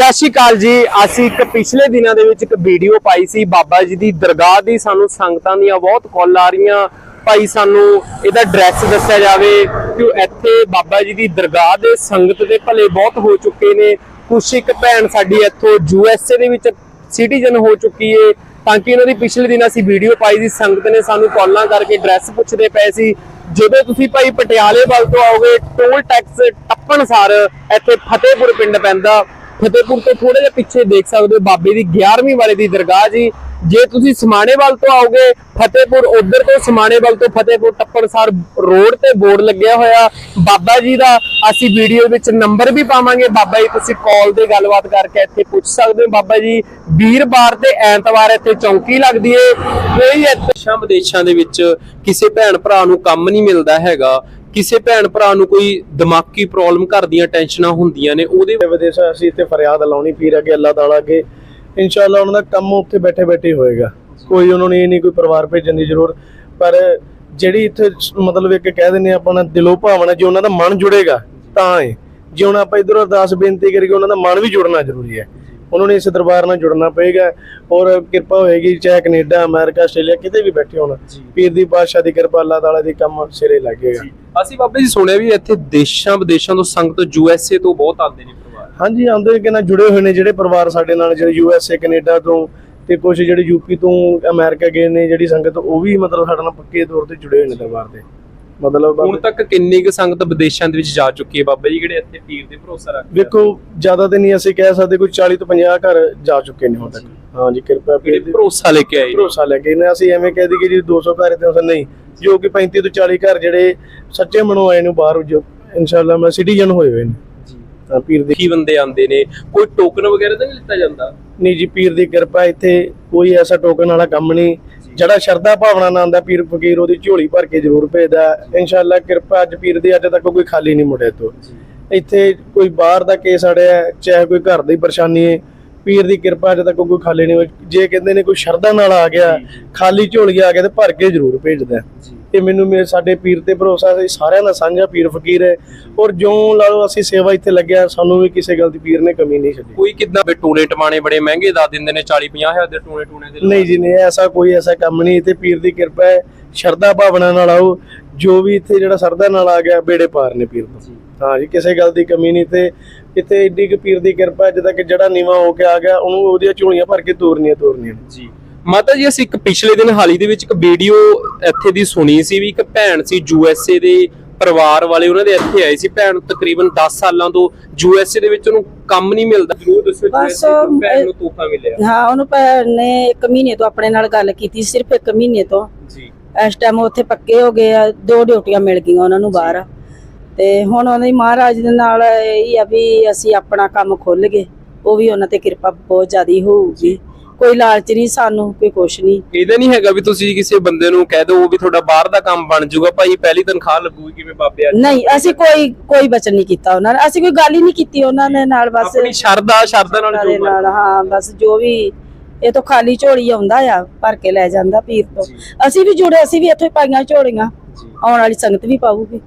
ਸਤਿ ਸ਼੍ਰੀ ਅਕਾਲ ਜੀ। ਅਸੀਂ ਇੱਕ ਪਿਛਲੇ ਦਿਨਾਂ ਦੇ ਵਿੱਚ ਇੱਕ ਵੀਡੀਓ ਪਾਈ ਸੀ। ਬਾਬਾ ਜੀ ਦੀ ਦਰਗਾਹ ਦੀ ਸਾਨੂੰ ਸੰਗਤਾਂ ਦੀਆਂ ਬਹੁਤ ਕਾਲ ਆ ਰਹੀਆਂ। ਭਾਈ ਸਾਨੂੰ ਇਹਦਾ ਐਡਰੈਸ ਦੱਸਿਆ ਜਾਵੇ ਕਿ ਇੱਥੇ ਬਾਬਾ ਜੀ ਦੀ ਦਰਗਾਹ ਦੇ ਸੰਗਤ ਦੇ ਭਲੇ ਬਹੁਤ ਹੋ ਚੁੱਕੇ ਨੇ। ਕੁਛ ਇੱਕ ਭੈਣ ਸਾਡੀ ਇੱਥੋਂ ਯੂਐਸਏ ਦੇ ਵਿੱਚ ਸਿਟੀਜ਼ਨ ਹੋ ਚੁੱਕੀ ਏ। ਤਾਂ ਕਿ ਇਹਨਾਂ ਦੀ ਪਿਛਲੇ ਦਿਨ ਅਸੀਂ ਵੀਡੀਓ ਪਾਈ ਸੀ, ਸੰਗਤ ਨੇ ਸਾਨੂੰ ਕਾਲਾਂ ਕਰਕੇ ਐਡਰੈਸ ਪੁੱਛਦੇ ਪਏ ਸੀ। ਜਦੋਂ ਤੁਸੀਂ ਭਾਈ ਪਟਿਆਲੇ ਵੱਲ ਤੋਂ ਆਓਗੇ ਟੋਲ ਟੈਕਸ ਟੱਪਣ ਸਾਰ ਇੱਥੇ ਫਤਿਹਪੁਰ ਪਿੰਡ ਪੈਂਦਾ। ਫਤਿਹਪੁਰ ਤੋਂ ਥੋੜੇ ਜਿਹਾ ਪਿੱਛੇ ਦੇਖ ਸਕਦੇ ਹੋ ਬਾਬੇ ਦੀ 11ਵੀਂ ਵਾਲੇ ਦੀ ਦਰਗਾਹ ਜੀ। ਜੇ ਤੁਸੀਂ ਸਮਾਣੇ ਵੱਲ ਤੋਂ ਆਓਗੇ, ਫਤਿਹਪੁਰ ਉਧਰ ਤੋਂ ਸਮਾਣੇ ਵੱਲ ਤੋਂ ਫਤਿਹਪੁਰ ਟੱਪਣਸਾਰ ਰੋਡ ਤੇ ਬੋਰਡ ਲੱਗਿਆ ਹੋਇਆ। ਬਾਬਾ ਜੀ ਦਾ ਅਸੀਂ ਵੀਡੀਓ ਵਿੱਚ ਨੰਬਰ ਵੀ ਪਾਵਾਂਗੇ। ਬਾਬਾ ਜੀ, ਤੁਸੀਂ ਕਾਲ ਤੇ ਗੱਲਬਾਤ ਕਰਕੇ ਇੱਥੇ ਪੁੱਛ ਸਕਦੇ ਹੋ। ਬਾਬਾ ਜੀ, ਵੀਰਵਾਰ ਤੇ ਐਤਵਾਰ ਇੱਥੇ ਚੌਂਕੀ ਲੱਗਦੀ ਏ। ਕੋਈ ਇੱਥੇ ਦੇਸ਼ਾਂ ਵਿਦੇਸ਼ਾਂ ਦੇ ਵਿੱਚ ਕਿਸੇ ਭੈਣ ਭਰਾ ਨੂੰ ਕੰਮ ਨਹੀਂ ਮਿਲਦਾ ਹੈਗਾ। ਕਿਸੇ ਭੈਣ ਭਰਾ ਨੂੰ ਕੋਈ ਦਿਮਾਗੀ ਪ੍ਰੋਬਲਮ ਘਰ ਦੀਆਂ ਟੈਨਸ਼ਨਾਂ ਹੁੰਦੀਆਂ ਨੇ ਉਹਦੇ ਵਿਦੇਸ਼ਾਂ ਅਸੀਂ ਇੱਥੇ ਫਰਿਆਦ ਲਾਉਣੀ ਪੀਰ ਅੱਗੇ ਅੱਲਾਹ ਤਾਲਾ ਅੱਗੇ। ਇਨਸ਼ਾਅੱਲਾ ਉਹਨਾਂ ਦਾ ਕੰਮ ਉੱਥੇ ਬੈਠੇ ਬੈਠੇ ਹੋਏਗਾ। ਕੋਈ ਉਹਨਾਂ ਨੂੰ ਇਹ ਨਹੀਂ ਕੋਈ ਪਰਿਵਾਰ ਭੇਜਣ ਦੀ ਜ਼ਰੂਰਤ। ਪਰ ਜਿਹੜੀ ਇੱਥੇ ਮਤਲਬ ਇੱਕ ਕਹਿ ਆ ਆਪਣਾ ਦਿਲੋਂ ਭਾਵਨਾ ਜੇ ਉਹਨਾਂ ਦਾ ਮਨ ਜੁੜੇਗਾ ਤਾਂ ਹੈ ਜੇ ਹੁਣ ਆਪਾਂ ਇਧਰੋਂ ਅਰਦਾਸ ਬੇਨਤੀ ਕਰੀਏ ਉਹਨਾਂ ਦਾ ਮਨ ਵੀ ਜੁੜਨਾ ਜ਼ਰੂਰੀ ਹੈ। ਉਹਨਾਂ ਨੂੰ ਇਸ ਦਰਬਾਰ ਨਾਲ ਜੁੜਨਾ ਪਏਗਾ। ਔਰ ਕਿਰਪਾ ਹੋਏਗੀ ਚਾਹੇ ਕੈਨੇਡਾ ਅਮਰੀਕਾ ਆਸਟ੍ਰੇਲੀਆ ਕਿਤੇ ਵੀ ਬੈਠੇ ਹੋਣ। ਪੀਰ ਦੀ ਬਾਦਸ਼ਾਹ ਦੀ ਕਿਰਪਾ ਅੱਲਾਹ ਤਾਲਾ ਦੀ ਕੰਮ ਸਿਰੇ ਲੱਗੇਗਾ। ਅਸੀਂ ਬਾਬਾ ਜੀ ਸੁਣਿਆ ਵੀ ਇੱਥੇ ਦੇਸ਼ਾਂ ਵਿਦੇਸ਼ਾਂ ਤੋਂ ਸੰਗਤ ਯੂ ਐਸ ਏ ਤੋਂ ਬਹੁਤ ਆਉਂਦੇ ਨੇ ਪਰਿਵਾਰ। ਹਾਂਜੀ, ਆਉਂਦੇ ਕਿ ਨਾ ਜੁੜੇ ਹੋਏ ਨੇ ਜਿਹੜੇ ਪਰਿਵਾਰ ਸਾਡੇ ਨਾਲ, ਜਿਹੜੇ ਯੂ ਐਸ ਏ ਕੈਨੇਡਾ ਤੋਂ ਤੇ ਕੁਝ ਜਿਹੜੇ ਯੂਪੀ ਤੋਂ ਅਮਰੀਕਾ ਗਏ ਨੇ, ਜਿਹੜੀ ਸੰਗਤ ਉਹ ਵੀ ਮਤਲਬ ਸਾਡੇ ਨਾਲ ਪੱਕੇ ਤੌਰ ਤੇ ਜੁੜੇ ਹੋਏ ਨੇ ਦਰਬਾਰ ਤੇ ਮਤਲਬ ਹੁਣ ਤੱਕ ਕਿੰਨੀ ਕੁ ਸੰਗਤ ਵਿਦੇਸ਼ਾਂ ਦੇ ਵਿੱਚ ਜਾ ਚੁੱਕੀ ਹੈ ਬਾਬਾ ਜੀ ਜਿਹੜੇ ਇੱਥੇ ਪੀਰ ਦੇ ਭਰੋਸਾ ਰੱਖਦੇ? ਵੇਖੋ ਜ਼ਿਆਦਾ ਤੇ ਨਹੀਂ ਅਸੀਂ ਕਹਿ ਸਕਦੇ ਕੋਈ 40 ਤੋਂ 50 ਘਰ ਜਾ ਚੁੱਕੇ ਨੇ ਹੁਣ ਤੱਕ। ਹਾਂਜੀ। ਕਿਰਪਾ ਪੀਰ ਦੀ ਭਰੋਸਾ ਲੈ ਕੇ ਆਏ। ਭਰੋਸਾ ਲੈ ਕੇ ਨੇ। ਅਸੀਂ ਐਵੇਂ ਕਹਿ ਦਈਏ ਜੀ 200 ਘਰ ਤੇ ਉਸ ਨਹੀਂ ਜੋ ਕਿ 35 ਤੋਂ 40 ਘਰ ਜਿਹੜੇ ਸੱਚੇ ਮਨੋਂ ਆਏ ਨੇ ਬਾਹਰ ਜੋ ਇਨਸ਼ਾਅੱਲਾ ਮੈਂ ਸਿਟੀਜ਼ਨ ਹੋਏ ਹੋਏ ਨੇ। ਤਾਂ ਪੀਰ ਦੀ ਕੀ ਬੰਦੇ ਆਉਂਦੇ ਨੇ? ਕੋਈ ਟੋਕਨ ਵਗੈਰਾ ਤਾਂ ਨਹੀਂ ਲਿੱਤਾ ਜਾਂਦਾ? ਨਹੀਂ ਜੀ ਪੀਰ ਦੀ ਕਿਰਪਾ ਇੱਥੇ ਕੋਈ ਐਸਾ ਟੋਕਨ ਵਾਲਾ ਕੰਮ ਨਹੀਂ। ਜਿਹੜਾ ਸ਼ਰਧਾ ਭਾਵਨਾ ਨਾਲ ਆਉਂਦਾ ਪੀਰ ਫਕੀਰ ਉਹਦੀ ਝੋਲੀ ਭਰ ਕੇ ਜ਼ਰੂਰ ਭੇਜਦਾ। ਇਨਸ਼ਾਅੱਲਾ ਕਿਰਪਾ ਅੱਜ ਪੀਰ ਦੀ ਅੱਜ ਤੱਕ ਕੋਈ ਖਾਲੀ ਨਹੀਂ ਮੁੜਿਆ ਤੋਂ ਇੱਥੇ ਕੋਈ ਬਾਹਰ ਦਾ ਕੇਸ ਅੜਿਆ ਚਾਹੇ ਕੋਈ ਘਰ ਦੀ ਪਰੇਸ਼ਾਨੀ ਹੈ ਪੀਰ ਦੀ ਕਿਰਪਾ ਅੱਜ ਤੱਕ ਕੋਈ ਖਾਲੀ ਨਹੀਂ ਹੋਈ। ਜੇ ਕਹਿੰਦੇ ਨੇ ਕੋਈ ਸ਼ਰਧਾ ਨਾਲ ਆ ਗਿਆ ਖਾਲੀ ਝੋਲੀ ਆ ਗਿਆ ਤੇ ਭਰ ਕੇ ਜ਼ਰੂਰ ਭੇਜਦਾ। ਇਹ ਮੈਨੂੰ ਮੇਰੇ ਸਾਡੇ ਪੀਰ ਤੇ ਭਰੋਸਾ ਹੈ ਸਾਰਿਆਂ ਦਾ ਸਾਂਝਾ ਪੀਰ ਫਕੀਰ ਹੈ। ਔਰ ਜਿਉਂ ਲਾ ਲਓ ਅਸੀਂ ਸੇਵਾ ਇੱਥੇ ਲੱਗਿਆ ਸਾਨੂੰ ਵੀ ਕਿਸੇ ਗੱਲ ਦੀ ਪੀਰ ਨੇ ਕਮੀ ਨਹੀਂ ਛੱਡੀ। ਕੋਈ ਕਿਦਾਂ ਵੀ ਟੋਲੇ ਟਮਾਣੇ ਬੜੇ ਮਹਿੰਗੇ ਦਾ ਦਿੰਦੇ ਨੇ 40 50 ਹਜ਼ਾਰ ਦੇ ਟੋਲੇ ਟੂਣੇ ਦੇ ਨਹੀਂ ਜੀ ਨਹੀਂ ਐਸਾ ਕੋਈ ਐਸਾ ਕੰਮ ਨਹੀਂ ਇੱਥੇ ਪੀਰ ਦੀ ਕਿਰਪਾ ਹੈ ਸ਼ਰਧਾ ਭਾਵਨਾ ਨਾਲ ਆਓ। ਜੋ ਵੀ ਇੱਥੇ ਜਿਹੜਾ ਸਰਦਾ ਨਾਲ ਆ ਗਿਆ ਬੇੜੇ ਪਾਰ ਨੇ ਪੀਰ ਤੋਂ। ਹਾਂ ਜੀ ਕਿਸੇ ਗੱਲ ਦੀ ਕਮੀ ਨਹੀਂ ਤੇ ਇੱਥੇ ਏਡੀ ਕੁ ਪੀਰ ਦੀ ਕਿਰਪਾ ਹੈ ਜਿੱਦਾਂ ਕਿ ਜਿਹੜਾ ਨੀਵਾ ਹੋ ਕੇ ਆ ਗਿਆ ਉਹਨੂੰ ਉਹਦੀਆਂ ਝੋਲੀਆਂ ਭਰ ਕੇ ਤੋਰਨੀਆਂ ਤੋਰਨੀਆਂ। ਜੀ। ਮਾਤਾ ਜੀ ਅਸੀਂ ਇੱਕ ਪਿਛਲੇ ਦਿਨ ਹਾਲੀ ਦੇ ਵਿੱਚ ਇੱਕ ਵੀਡੀਓ ਇੱਥੇ ਦੀ ਸੁਣੀ ਸੀ ਵੀ ਇੱਕ ਭੈਣ ਸੀ ਯੂਐਸਏ ਦੇ ਪਰਿਵਾਰ ਵਾਲੇ ਉਹਨਾਂ ਦੇ ਇੱਥੇ ਆਏ ਸੀ ਭੈਣ ਨੂੰ ਤਕਰੀਬਨ 10 ਸਾਲਾਂ ਤੋਂ ਯੂਐਸਏ ਦੇ ਵਿੱਚ ਉਹਨੂੰ ਕੰਮ ਨਹੀਂ ਮਿਲਦਾ। ਜ਼ਰੂਰ ਦੱਸੋ ਤੋਂ ਭੈਣ ਨੂੰ ਤੋਹਫਾ ਮਿਲਿਆ। ਹਾਂ ਉਹਨੂੰ ਭੈਣ ਨੇ ਇੱਕ ਮਹੀਨੇ ਤੋਂ ਆਪਣੇ ਨਾਲ ਗੱਲ ਕੀਤੀ ਸਿਰਫ ਇੱਕ ਮਹੀਨੇ ਤੋਂ। ਜੀ। ਇਸ ਟਾਈਮ ਉੱਥੇ ਪੱਕੇ ਹੋ ਗਏ ਆ ਦੋ ਡਿਊਟੀਆਂ ਮਿਲ ਗਈਆਂ ਉਹਨਾਂ ਨੂੰ ਬਾਹਰ। ਤੇ ਹੁਣ ਉਹਦੀ ਮਹਾਰਾਜ ਦੇ ਨਾਲ ਇਹ ਆ ਵੀ ਅਸੀਂ ਆਪਣਾ ਕੰਮ ਖੁੱਲ ਗਏ। ਉਹ ਵੀ ਉਹਨਾਂ ਤੇ ਕਿਰਪਾ ਬਹੁਤ ਜ਼ਿਆਦੀ ਹੋਊਗੀ। ਕੋਈ ਲਾਲਚ ਨਹੀਂ ਸਾਨੂੰ ਕੋਈ ਕੁਛ ਨਹੀਂ। ਇਹਦਾ ਨਹੀਂ ਹੈਗਾ ਵੀ ਤੁਸੀਂ ਕਿਸੇ ਬੰਦੇ ਨੂੰ ਕਹਿ ਦਿਓ ਵੀ ਤੁਹਾਡਾ ਬਾਹਰ ਦਾ ਕੰਮ ਬਣ ਜਾਊਗਾ ਭਾਈ ਪਹਿਲੀ ਤਨਖਾਹ ਲੱਗੂਗੀ ਕਿਵੇਂ ਬਾਬੇ ਆ ਨਹੀਂ ਅਸੀਂ ਕੋਈ ਕੋਈ ਬਚਨ ਨਹੀਂ ਕੀਤਾ ਉਹਨਾਂ ਨੇ ਅਸੀਂ ਕੋਈ ਗੱਲ ਹੀ ਨਹੀਂ ਕੀਤੀ ਉਹਨਾਂ ਦੇ ਨਾਲ ਬਸ ਆਪਣੀ ਸ਼ਰਧਾ ਸ਼ਰਧਾ ਨਾਲ ਦੇ ਜੋ ਨਾਲ ਹਾਂ ਬਸ ਜੋ ਵੀ ਇਹ ਤਾਂ ਖਾਲੀ ਝੋਲੀ ਆਉਂਦਾ ਆ ਭਰ ਕੇ ਲੈ ਜਾਂਦਾ ਪੀਰ ਤੋਂ। ਅਸੀਂ ਵੀ ਜੁੜੇ ਅਸੀਂ ਵੀ ਇੱਥੇ ਪਾਈਆਂ ਝੋਲੀਆਂ। ਆਉਣ ਵਾਲੀ ਸੰਗਤ ਵੀ ਪਾਊਗੀ।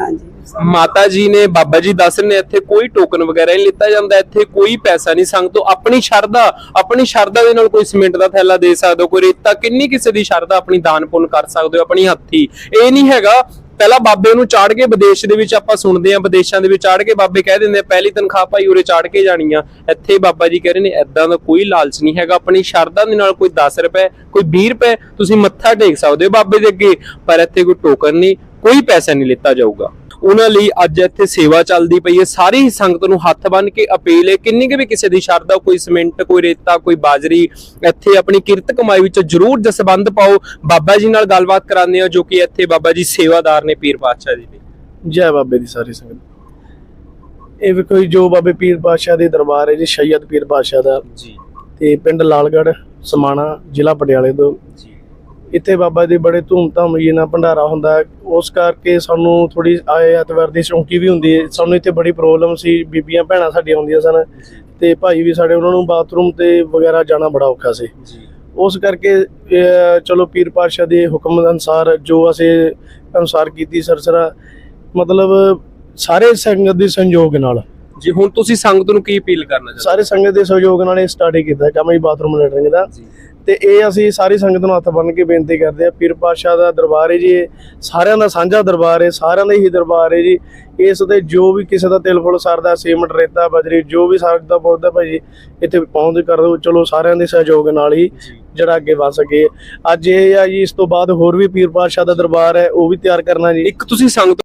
ਹਾਂਜੀ। ਮਾਤਾ ਜੀ ਨੇ, ਬਾਬਾ ਜੀ ਦੱਸ ਰਹੇ ਨੇ, ਇੱਥੇ ਕੋਈ ਟੋਕਨ ਵਗੈਰਾ ਨਹੀਂ ਲਿੱਤਾ ਜਾਂਦਾ, ਇੱਥੇ ਕੋਈ ਪੈਸਾ ਨਹੀਂ, ਸੰਗ ਆਪਣੀ ਸ਼ਰਧਾ ਆਪਣੀ ਸ਼ਰਧਾ ਦੇ ਨਾਲ ਕੋਈ ਸਿਮੈਂਟ ਦਾ ਥੈਲਾ ਦੇ ਸਕਦੇ ਹੋ, ਕੋਈ ਰੇਤਾ, ਕਿੰਨੀ ਕਿਸੇ ਦੀ ਸ਼ਰਧਾ ਆਪਣੀ ਦਾਨ ਪੁੰਨ ਕਰ ਸਕਦੇ ਹੋ, ਆਪਣੀ ਹੱਥੀ। ਇਹ ਨਹੀਂ ਹੈਗਾ, ਪਹਿਲਾਂ ਬਾਬੇ ਨੂੰ ਚਾੜ ਕੇ ਵਿਦੇਸ਼ ਦੇ ਵਿੱਚ ਆਪਾਂ ਸੁਣਦੇ ਆ ਵਿਦੇਸ਼ਾਂ ਦੇ ਵਿੱਚ ਚਾੜ ਕੇ ਬਾਬੇ ਕਹਿ ਦਿੰਦੇ ਆ, ਪਹਿਲੀ ਤਨਖਾਹ ਭਾਈ ਉਰੇ ਚਾੜ ਕੇ ਜਾਣੀ ਆ। ਇੱਥੇ ਬਾਬਾ ਜੀ ਕਹਿ ਰਹੇ ਨੇ ਐਦਾਂ ਦਾ ਕੋਈ ਲਾਲਚ ਨਹੀਂ ਹੈਗਾ, ਆਪਣੀ ਸ਼ਰਧਾ ਦੇ ਨਾਲ ਕੋਈ 10 ਰੁਪਏ, ਕੋਈ 20 ਰੁਪਏ ਤੁਸੀਂ ਮੱਥਾ ਟੇਕ ਸਕਦੇ ਹੋ ਬਾਬੇ ਦੇ ਅੱਗੇ, ਪਰ ਇੱਥੇ ਕੋਈ ਟੋਕਨ ਨਹੀਂ ਕੋਈ ਪੈਸਾ ਨਹੀਂ ਲਿੱਤਾ ਜਾਊਗਾ। ਉਹਨਾਂ ਲਈ ਅੱਜ ਇੱਥੇ ਸੇਵਾ ਚੱਲਦੀ ਪਈ ਹੈ। ਸਾਰੀ ਹੀ ਸੰਗਤ ਨੂੰ ਹੱਥ ਬੰਨ ਕੇ ਅਪੀਲ ਹੈ ਕਿੰਨੀ ਕਿ ਵੀ ਕਿਸੇ ਦੀ ਸ਼ਰਧਾ ਕੋਈ ਸਿਮੈਂਟ ਕੋਈ ਰੇਤਾ ਕੋਈ ਬਾਜਰੀ ਇੱਥੇ ਆਪਣੀ ਕਿਰਤ ਕਮਾਈ ਵਿੱਚ ਜਰੂਰ ਜਸਬੰਦ ਪਾਓ। ਬਾਬਾ ਜੀ ਨਾਲ ਗੱਲਬਾਤ ਕਰਾਉਂਦੇ ਆ ਜੋ ਕਿ ਇੱਥੇ ਬਾਬਾ ਜੀ ਸੇਵਾਦਾਰ ਨੇ ਪੀਰ ਪਾਤਸ਼ਾਹ ਜੀ ਦੇ। ਜੈ ਬਾਬੇ ਦੀ ਸਾਰੀ ਸੰਗਤ। ਇਹ ਵੀ ਕੋਈ ਜੋ ਬਾਬੇ ਪੀਰ ਪਾਤਸ਼ਾਹ ਦੇ ਦਰਬਾਰ ਹੈ ਜੀ ਸ਼ੈਯਦ ਪੀਰ ਪਾਤਸ਼ਾਹ ਦਾ। ਜੀ। ਤੇ ਪਿੰਡ ਲਾਲਗੜ੍ਹ ਸਮਾਣਾ ਜ਼ਿਲ੍ਹਾ ਪਟਿਆਲੇ ਤੋਂ। ਜੀ। ਇੱਥੇ ਬਾਬਾ ਦੇ ਬੜੇ ਧੂਮਧਾਮ ਜੀ ਨਾਲ ਭੰਡਾਰਾ ਹੁੰਦਾ। ਉਸ ਕਰਕੇ ਸਾਨੂੰ ਥੋੜੀ ਆਏ ਐਤਵਾਰ ਦੀ ਚੌਂਕੀ ਵੀ ਹੁੰਦੀ ਹੈ। ਸਾਨੂੰ ਇੱਥੇ ਬੜੀ ਪ੍ਰੋਬਲਮ ਸੀ। ਬੀਬੀਆਂ ਭੈਣਾਂ ਸਾਡੀਆਂ ਆਉਂਦੀਆਂ ਸਨ ਤੇ ਭਾਈ ਵੀ ਸਾਡੇ ਉਹਨਾਂ ਨੂੰ ਬਾਥਰੂਮ ਤੇ ਵਗੈਰਾ ਜਾਣਾ ਬੜਾ ਔਖਾ ਸੀ। ਉਸ ਕਰਕੇ ਚਲੋ ਪੀਰ ਪਾਤਸ਼ਾਹ ਦੇ ਹੁਕਮ ਅਨੁਸਾਰ ਜੋ ਅਸੀਂ ਅਨੁਸਾਰ ਕੀਤੀ ਸਰਸਰਾ ਮਤਲਬ ਸਾਰੇ ਸੰਗਤ ਦੇ ਸੰਯੋਗ ਨਾਲ। ਜੀ ਹੁਣ ਤੁਸੀਂ ਸੰਗਤ ਨੂੰ ਕੀ ਅਪੀਲ ਕਰਨਾ ਚਾਹੁੰਦੇ ਸਾਰੇ ਸੰਗਤ ਦੇ ਸਹਿਯੋਗ ਨਾਲ ਇਹ ਸਟਾਰਟ ਕੀਤਾ ਕੰਮ ਬਾਥਰੂਮ ਲੈਟਰਿੰਗ ਦਾ। ਤੇ ਇਹ ਅਸੀਂ ਸਾਰੀ ਸੰਗਤ ਨੂੰ ਹੱਥ ਬੰਨ੍ਹ ਕੇ ਬੇਨਤੀ ਕਰਦੇ ਆ ਪੀਰ ਪਾਸ਼ਾ ਦਾ ਦਰਬਾਰ ਹੈ ਜੀ ਇਹ ਸਾਰਿਆਂ ਦਾ ਸਾਂਝਾ ਦਰਬਾਰ ਹੈ ਸਾਰਿਆਂ ਦਾ ਹੀ ਦਰਬਾਰ ਹੈ ਜੀ। ਇਸ ਤੇ ਜੋ ਵੀ ਕਿਸੇ ਦਾ ਤਿਲ ਫੁੱਲ ਸਰਦਾ ਸੀਮਟ ਰੇਤਾ ਬਜਰੀ ਜੋ ਵੀ ਸਰਦਾ ਪਹੁੰਚਦਾ ਭਾਈ ਇੱਥੇ ਪਹੁੰਚ ਕਰ ਦਿਓ ਚਲੋ ਸਾਰਿਆਂ ਦੇ ਸਹਿਯੋਗ ਨਾਲ ਹੀ ਜਿਹੜਾ ਅੱਗੇ ਵਧ ਸਕੇ। ਅੱਜ ਇਹ ਆ ਜੀ ਇਸ ਤੋਂ ਬਾਅਦ ਹੋਰ ਵੀ ਪੀਰ ਪਾਸ਼ਾ ਦਾ ਦਰਬਾਰ ਹੈ ਉਹ ਵੀ ਤਿਆਰ ਕਰਨਾ ਜੀ। ਇੱਕ ਤੁਸੀਂ ਸੰਗਤ